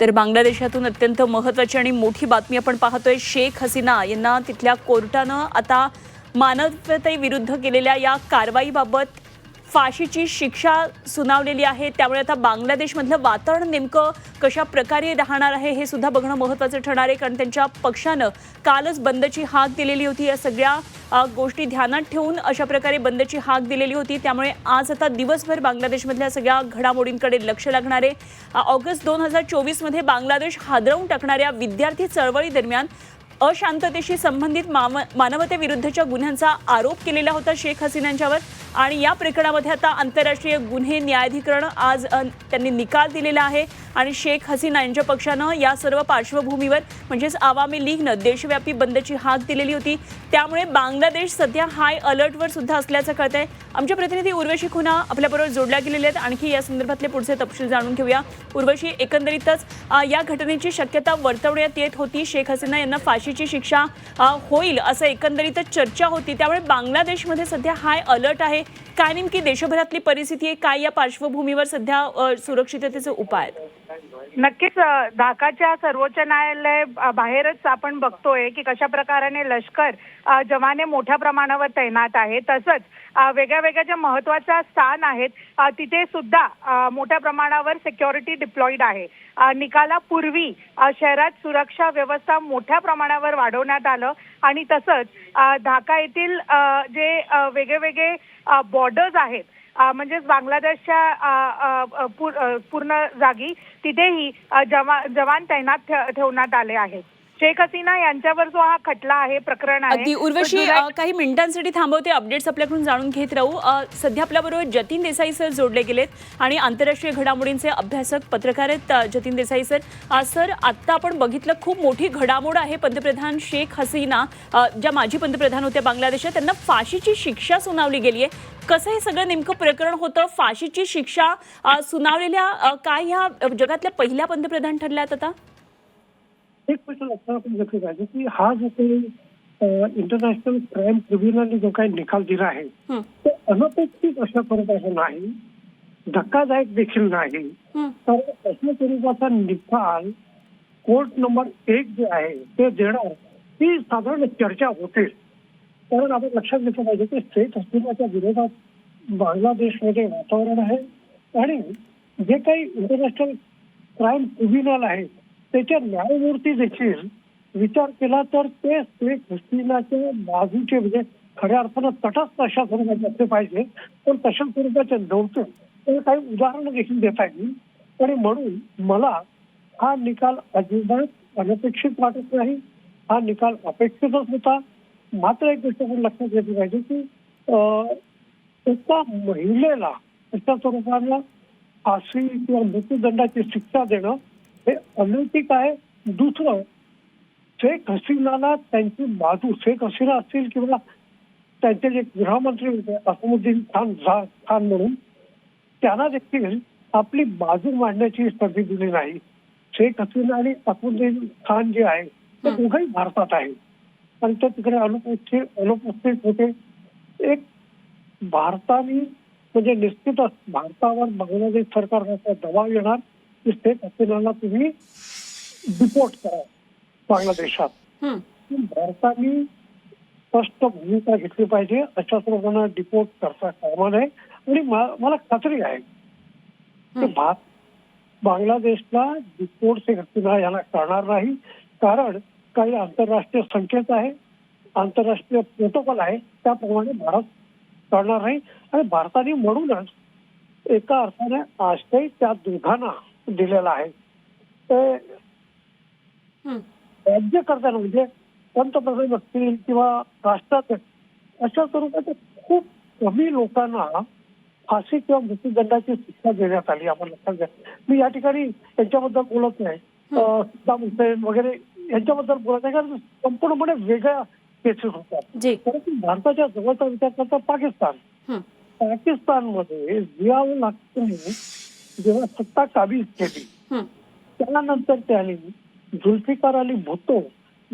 तर बांगलादेशातून अत्यंत महत्त्वाची आणि मोठी बातमी आपण पाहतोय शेख हसीना यांना तिथल्या कोर्टानं आता मानवतेविरुद्ध केलेल्या या कारवाईबाबत फाशीची शिक्षा सुनावलेली आहे. त्यामुळे आता बांगलादेशमधलं वातावरण नेमकं कशा प्रकारे राहणार आहे हे सुद्धा बघणं महत्त्वाचं ठरणार आहे. कारण त्यांच्या पक्षानं कालच बंदची हाक दिलेली होती. या सगळ्या गोष्टी ध्यानात ठेवून अशा प्रकारे बंदची हाक दिलेली होती. त्यामुळे आज आता दिवसभर बांगलादेशमधल्या सगळ्या घडामोडींकडे लक्ष लागणार आहे. ऑगस्ट दोन हजार चोवीसमध्ये बांगलादेश हादरवून टाकणाऱ्या विद्यार्थी चळवळीदरम्यान अशांततेशी संबंधित माव मानवतेविरुद्धच्या गुन्ह्यांचा आरोप केलेला होता शेख हसीनांच्यावर. आणि या प्रकरणामध्ये आता आंतरराष्ट्रीय गुन्हे न्यायाधिकरण आज त्यांनी निकाल दिलेला आहे. आणि शेख हसीना यांच्या पक्षानं या सर्व पार्श्वभूमीवर म्हणजेच आवामी लीगनं देशव्यापी बंदची हाक दिलेली होती. त्यामुळे बांगलादेश सध्या हाय अलर्टवर सुद्धा असल्याचं कळतंय. आमच्या प्रतिनिधी उर्वशी खुना आपल्याबरोबर जोडल्या गेलेले आहेत. आणखी या संदर्भातले पुढचे तपशील जाणून घेऊया. उर्वशी एकंदरीतच या घटनेची शक्यता वर्तवण्यात येत होती. शेख हसीना यांना फाशीची शिक्षा होईल असं एकंदरीतच चर्चा होती. त्यामुळे बांगलादेशमध्ये सध्या हाय अलर्ट आहे. काय नेमकी देशभरातली परिस्थिती आहे? काय या पार्श्वभूमीवर सध्या सुरक्षिततेचे उपाय आहेत? नक्कीच ढाकाच्या सर्वोच्च न्यायालय बाहेरच आपण बघतोय की कशा प्रकारे लष्कर जवाने मोठ्या प्रमाणावर तैनात आहे. तसंच वेगळ्या वेगळ्या ज्या महत्त्वाच्या स्थान आहेत तिथे सुद्धा मोठ्या प्रमाणावर सिक्युरिटी डिप्लॉईड आहे. निकालापूर्वी शहरात सुरक्षा व्यवस्था मोठ्या प्रमाणावर वाढवण्यात आलं आणि तसंच ढाका येथील जे वेगळे वेगळे बॉर्डर्स आहेत म्हणजेच बांगलादेशच्या पूर्ण जागी तिथे अ, जवा जवान तैनात ठेवण्यात आले आहेत. शेख हसीना यांच्यावर जो हा खटला आहे प्रकरण आहे अगदी. उर्वशी तो जुलै- अ, काही मिनिटांसाठी थांबवते अपडेट्स आपल्याकडून जाणून घेत राहू. अ, सध्या आपल्याबरोबर जतीन देसाई सर जोडले गेलेत आणि आंतरराष्ट्रीय घडामोडींचे अभ्यासक पत्रकार आहेत अ, जतीन देसाई सर. अ, सर आत्ता आपण बघितलं खूप मोठी घडामोड आहे पंतप्रधान शेख हसीना अ, ज्या माजी पंतप्रधान होत्या बांगलादेशात. त्यांना फाशीची शिक्षा सुनावली गेली आहे. कसं हे सगळं नेमकं प्रकरण होतं? फाशीची शिक्षा अ, सुनावलेल्या अ, काय ह्या जगातल्या पहिल्या पंतप्रधान ठरल्या आहेत आता? एक गोष्ट लक्षात आपण घेतली पाहिजे की हा जो काही इंटरनॅशनल क्राईम ट्रिब्युनलने जो काही निकाल दिला आहे तो अनपेक्षित अशा स्वरूपाचा नाही धक्कादायक देखील नाही. तर अशा स्वरूपाचा निकाल कोर्ट नंबर एक जे आहे ते देणार ती साधारण चर्चा होते कारण आपण लक्षात घेतलं पाहिजे की शेख हसीनाच्या विरोधात बांगलादेशमध्ये वातावरण आहे आणि जे काही इंटरनॅशनल क्राईम ट्रिब्युनल आहे त्याच्या न्यायमूर्ती देखील विचार केला तर ते शेख हसीनाच्या बाजूचे म्हणजे खऱ्या अर्थानं तटस्थ अशा स्वरूपाचे असले पाहिजे. पण तशा स्वरूपाचे नव्हते. तर काही उदाहरणं देखील देता येईल. आणि म्हणून मला हा निकाल अजिबात अनपेक्षित वाटत नाही. हा निकाल अपेक्षितच होता. मात्र एक गोष्ट आपण लक्षात घेतली पाहिजे की अं, एका महिलेला अशा स्वरूपानं फाशी किंवा मृत्यूदंडाची शिक्षा देणं हे अनैतिक आहे दुसरं शेख हसीनाला त्यांची बाजू शेख हसीना असतील किंवा त्यांचे जे गृहमंत्री होते असमुद्दीन खान झा खान म्हणून त्यांना देखील आपली बाजू मांडण्याची संधी दिली नाही. शेख हसीना आणि असमुद्दीन खान जे आहे ते. दोघंही भारतात आहे आणि ते तिकडे अनुपस्थित अनुपस्थित होते. एक भारताने म्हणजे निश्चितच भारतावर बांगलादेश सरकारचा दबाव येणार. शेख हसीनाला तुम्ही डिपोर्ट करा बांगलादेशात. भारताने स्पष्ट भूमिका घेतली पाहिजे अशा प्रमाणे डिपोर्ट करता कामा नये आणि मला खात्री आहे की. भात बांगलादेशला डिपोर्ट शेख हसीना याला करणार नाही कारण काही आंतरराष्ट्रीय संकेत आहे आंतरराष्ट्रीय प्रोटोकॉल आहे त्याप्रमाणे भारत करणार नाही आणि भारताने म्हणूनच एका अर्थाने आश्रय त्या दोघांना दिलेला आहे. ते हं. राज्यकर्त्यांना म्हणजे पंतप्रधान असतील किंवा राष्ट्राध्यक्ष अशा स्वरूपाच्या खूप कमी लोकांना फाशी किंवा मृत्यूदंडाची शिक्षा देण्यात आली आपण लक्षात घ्या. मी या ठिकाणी यांच्याबद्दल बोलत नाही. सद्दाम हुसेन वगैरे यांच्याबद्दल बोलत नाही कारण संपूर्णपणे वेगळ्या केसेस होतात जी. परंतु भारताच्या जवळचा विचार करता पाकिस्तान. पाकिस्तानमध्ये जियाउल हकने जेव्हा सत्ता काबीज केली. त्यानंतर त्यांनी जुल्फिकार अली भुत्तो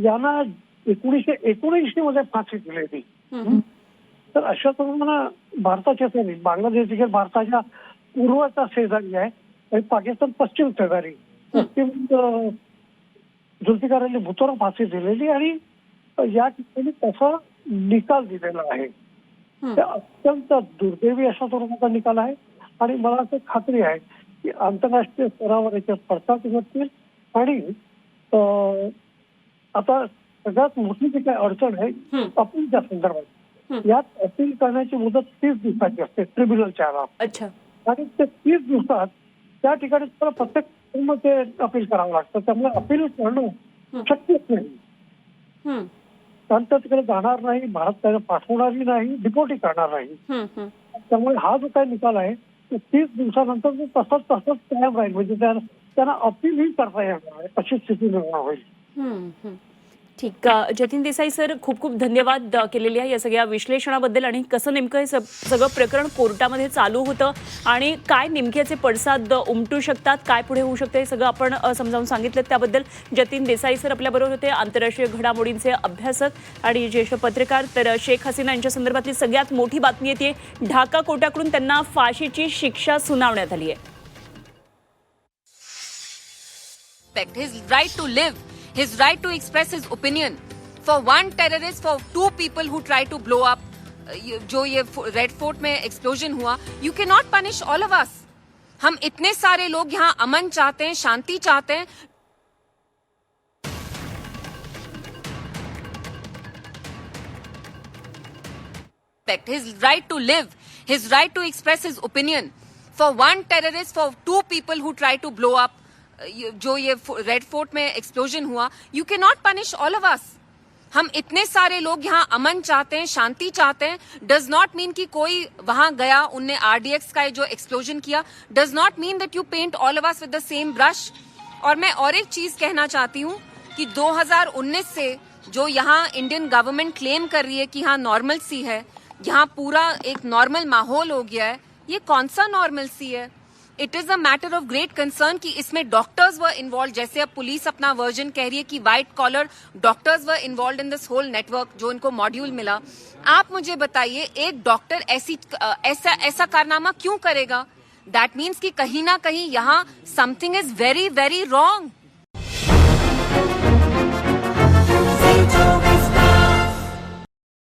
यांना एकोणीसशे एकोणऐंशी मध्ये फाशी दिली हं. तर अशा प्रमाणे भारताच्या सैनिक बांगलादेश देखील भारताच्या पूर्वचा शेजारी आहे आणि पाकिस्तान पश्चिम शेजारी. पश्चिम जुल्फिकार अली भुतोरा फाशी दिलेली आणि या ठिकाणी तसा निकाल दिलेला आहे. अत्यंत दुर्दैवी अशा स्वरूपाचा निकाल आहे. आणि मला असं खात्री आहे की आंतरराष्ट्रीय स्तरावर याच्यात पडताळणी होतील आणि आता सगळ्यात मोठी जी काही अडचण आहे. अपीलच्या संदर्भात. यात अपील करण्याची मुदत तीस दिवसाची असते ट्रिब्युनलच्या. अच्छा आणि ते तीस दिवसात त्या ठिकाणी तुम्हाला प्रत्येक ते अपील करावं लागतं त्यामुळे अपील करणं शक्यच नाही कारण तो तिकडे जाणार नाही भारत त्याला पाठवणारही नाही डिपोटी करणार नाही. त्यामुळे हा जो काही निकाल आहे तीस दिवसानंतर तो तसंच तसंच कायम राहील. म्हणजे त्यांना अपीलही करता येणार नाही अशी स्थिती निर्माण होईल. ठीक. जतीन देसाई सर खूप खूप धन्यवाद केलेले आहे या सगळ्या विश्लेषणाबद्दल आणि कसं नेमकं हे सगळं प्रकरण कोर्टामध्ये चालू होतं आणि काय नेमक्याचे पडसाद उमटू शकतात काय पुढे होऊ शकतं हे सगळं आपण समजावून सांगितलं. त्याबद्दल जतीन देसाई सर आपल्याबरोबर होते आंतरराष्ट्रीय घडामोडींचे अभ्यासक आणि ज्येष्ठ पत्रकार. तर शेख हसीना यांच्या संदर्भातली सगळ्यात मोठी बातमी येते ढाका कोर्टाकडून त्यांना फाशीची शिक्षा सुनावण्यात आली आहे. Respect, his right to live, his right to express his opinion. For one terrorist, for two people who try to blow up, uh, ये- जो ये रेड फोर्ट में एक्सप्लोजन हुआ, you cannot punish all of us. हम इतने सारे लोग यहाँ अमन चाहते हैं शांति चाहते हैं respect, his right to live, his right to express his opinion. For one terrorist, for two people who try to blow up, uh, ये- जो ये रेड फोर्ट में एक्सप्लोजन हुआ, you cannot punish all of us. हम इतने सारे लोग यहाँ अमन चाहते हैं शांति चाहते हैं डज नॉट मीन कि कोई वहाँ गया उनने आरडीएक्स का जो explosion KIA does not mean that you paint all of us with the same brush और मैं और एक चीज़ कहना चाहती हूँ कि 2019 से जो यहाँ इंडियन गवर्नमेंट क्लेम कर रही है कि यहाँ नॉर्मल सी है यहाँ पूरा एक नॉर्मल माहौल हो गया है ये कौन सा नॉर्मल सी है it is a matter of great concern कि इसमें डॉक्टर्स व इन्वॉल्व जैसे अब पुलिस अपना वर्जन कह रही है कि व्हाइट कॉलर डॉक्टर्स व involve in this whole network जो इनको मॉड्यूल मिला। आप मुझे बताइए, एक डॉक्टर ऐसी, ऐसा ऐसा कारनामा क्यों करेगा? दैट मीन्स कि कहीं ना कहीं यहाँ something is very very wrong